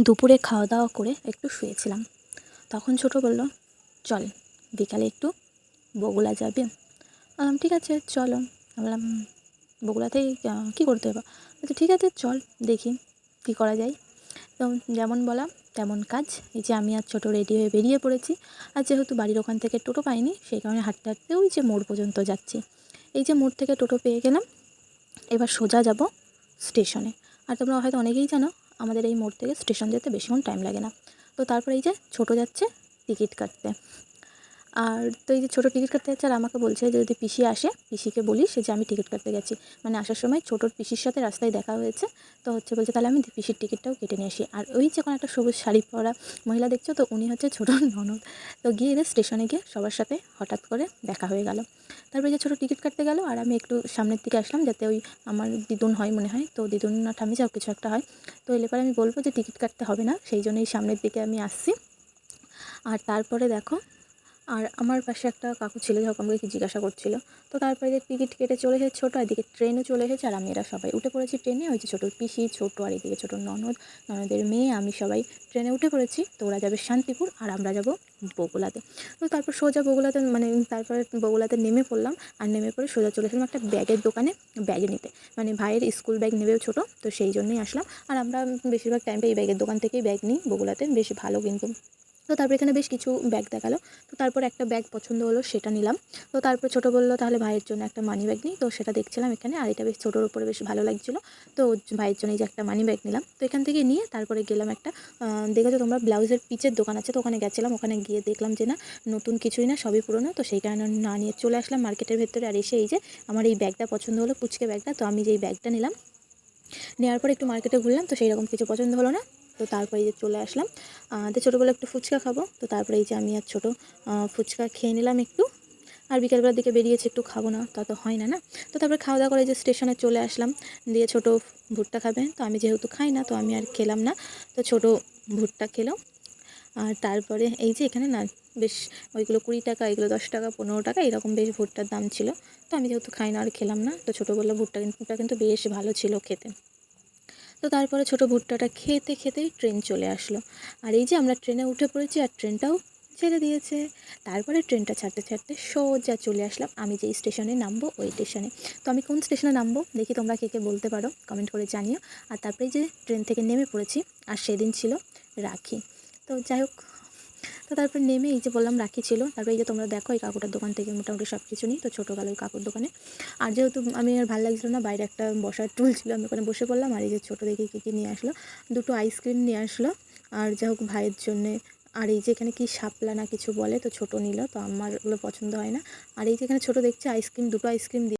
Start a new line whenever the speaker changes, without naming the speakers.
দুপুরে খাওয়া দাওয়া করে একটু শুয়েছিলাম। তখন ছোটো বলল, চল, বিকালে একটু বগুলা যাবে? বললাম, ঠিক আছে, চলো। বললাম বগুলাতেই কী করতে হবে? বলছে, ঠিক আছে, চল, দেখি কী করা যায়। তো যেমন বলা, তেমন কাজ। এই যে আমি আর ছোটো রেডি হয়ে বেরিয়ে পড়েছি। আর যেহেতু বাড়ির ওখান থেকে টোটো পাইনি, সেই কারণে হাঁটতে হাঁটতে ওই যে মোড় পর্যন্ত যাচ্ছি। এই যে মোড় থেকে টোটো পেয়ে গেলাম। এবার সোজা যাব স্টেশনে। আর তোমরা হয়তো অনেকেই জানো আমাদের এই মোড় থেকে স্টেশন যেতে বেশিক্ষণ টাইম লাগে না। তো তারপরে এই যে ছোটো যাচ্ছে টিকিট কাটতে। আর তো এই যে ছোটো টিকিট কাটতে যাচ্ছে আর আমাকে বলছে যে যদি পিসি আসে, পিসিকে বলিস যে আমি টিকিট কাটতে গেছি। মানে আসার সময় ছোটোর পিসির সাথে রাস্তায় দেখা হয়েছে। তো হচ্ছে বলছে তাহলে আমি পিসির টিকিটটাও কেটে নিয়ে আসি। আর ওই যে কোনো একটা সবুজ শাড়ি পরা মহিলা দেখছ, তো উনি হচ্ছে ছোটোর ননদ। তো গিয়ে এদের স্টেশনে গিয়ে সবার সাথে হঠাৎ করে দেখা হয়ে গেল। তারপরে যে ছোটো টিকিট কাটতে গেল আর আমি একটু সামনের দিকে আসলাম যাতে ওই আমার দিদুন হয় মনে হয়। তো দিদুন না ঠামি যাও, কিছু একটা হয়। তো এলে পরে আমি বলব যে টিকিট কাটতে হবে না, সেই জন্যই সামনের দিকে আমি আসছি। আর তারপরে দেখো আর আমার পাশে একটা কাকু ছিল যখন আমাকে জিজ্ঞাসা করছিল। তো তারপরে টিকিট কেটে চলে এসেছে, ছোটো, এদিকে ট্রেনও চলে এসেছে আর আমি এরা সবাই উঠে পড়েছি ট্রেনে। ওই যে ছোটোর পিসি, ছোটো আর এদিকে ছোটো ননদ, ননদের মেয়ে, আমি সবাই ট্রেনে উঠে পড়েছি। তো ওরা যাবে শান্তিপুর আর আমরা যাব বগুলাতে। তো তারপর সোজা বগুলাতে মানে তারপরে বগুলাতে নেমে পড়লাম। আর নেমে পড়ে সোজা চলে এসেলাম একটা ব্যাগের দোকানে, ব্যাগ নিতে। মানে ভাইয়ের স্কুল ব্যাগ নেবেও ছোটো, তো সেই জন্যই আসলাম। আর আমরা বেশিরভাগ টাইমটা এই ব্যাগের দোকান থেকেই ব্যাগ নিই বগুলাতে, বেশ ভালো কিন্তু তো তারপর এখানে বেশ কিছু ব্যাগ দেখাল। তো তারপর একটা ব্যাগ পছন্দ হলো, সেটা নিলাম। তো তারপর ছোটো বলল, তাহলে ভাইয়ের জন্য একটা মানি ব্যাগ নিই। তো সেটা দেখছিলাম এখানে, আর এটা বেশ ছোটোর উপরে বেশ ভালো লাগছিল। তো ভাইয়ের জন্য এই যে একটা মানি ব্যাগ নিলাম। তো এখান থেকে নিয়ে তারপরে গেলাম একটা দেখেছ তোমরা, ব্লাউজের পিচের দোকান আছে তো ওখানে গেছিলাম। ওখানে গিয়ে দেখলাম যে না, নতুন কিছুই না, সবই পুরনো। তো সেই কারণে না নিয়ে চলে আসলাম মার্কেটের ভেতরে। আর এসে এই যে আমার এই ব্যাগটা পছন্দ হলো, পুচকে ব্যাগটা তো আমি যে এই ব্যাগটা নিলাম, নেওয়ার পর একটু মার্কেটে ঘুরলাম। তো সেই রকম কিছু পছন্দ হলো না। তো তারপরে যে চলে আসলাম। তো ছোটোবেলা একটু ফুচকা খাব। তো তারপরে এই যে আমি আর ছোটো ফুচকা খেয়ে নিলাম একটু। আর বিকেলবেলার দিকে বেরিয়েছে, একটু খাব না, তা তো হয় না না। তো তারপরে খাওয়া দাওয়া করে যে স্টেশনে চলে আসলাম। দিয়ে ছোটো ভুট্টা খাবে। তো আমি যেহেতু খাই না, তো আমি আর খেলাম না। তো ছোটো ভুট্টা খেলো। আর তারপরে এই যে এখানে না, বেশ ওইগুলো কুড়ি টাকা, এগুলো দশ টাকা, পনেরো টাকা, এরকম বেশ ভুট্টার দাম ছিল। তো আমি যেহেতু খাই না আর খেলাম না, তো ছোটো বলল ভুট্টা কিন্তু ভুট্টা কিন্তু বেশ ভালো ছিল খেতে। তো তারপরে ছোটো ভুট্টাটা খেতে খেতেই ট্রেন চলে আসলো। আর এই যে আমরা ট্রেনে উঠে পড়েছি আর ট্রেনটাও ছেড়ে দিয়েছে। তারপরে ট্রেনটা ছাড়তে ছাড়তে সোজা চলে আসলাম। আমি যে স্টেশনে নামবো ওই স্টেশনে। তো আমি কোন স্টেশনে নামবো? দেখি তোমরা কে কে বলতে পারো কমেন্ট করে জানিও। আর তারপরে যে ট্রেন থেকে নেমে পড়েছি, আর সেদিন ছিল রাখি। তো যাই হোক তো তারপর নেমে এই যে বললাম রাখি ছিল। তারপরে এই যে তোমরা দেখো, এই কাকুটার দোকান থেকে মোটামুটি সব কিছু নিই। তো ছোটোবেলা ওই কাকুর দোকানে। আর যেহেতু আমি আর ভালো লাগছিল না, বাইরে একটা বসার টুল ছিল, আমি ওখানে বসে পড়লাম। আর এই যে ছোটো দেখে কী কী নিয়ে আসলো। দুটো আইসক্রিম নিয়ে আসলো। আর যাই হোক ভাইয়ের জন্যে। আর এই যে এখানে কি শাপলা না কিছু বলে, তো ছোটো নিল। তো আমার ওগুলো পছন্দ হয় না। আর এই যে এখানে ছোটো দেখছে আইসক্রিম দুটো আইসক্রিম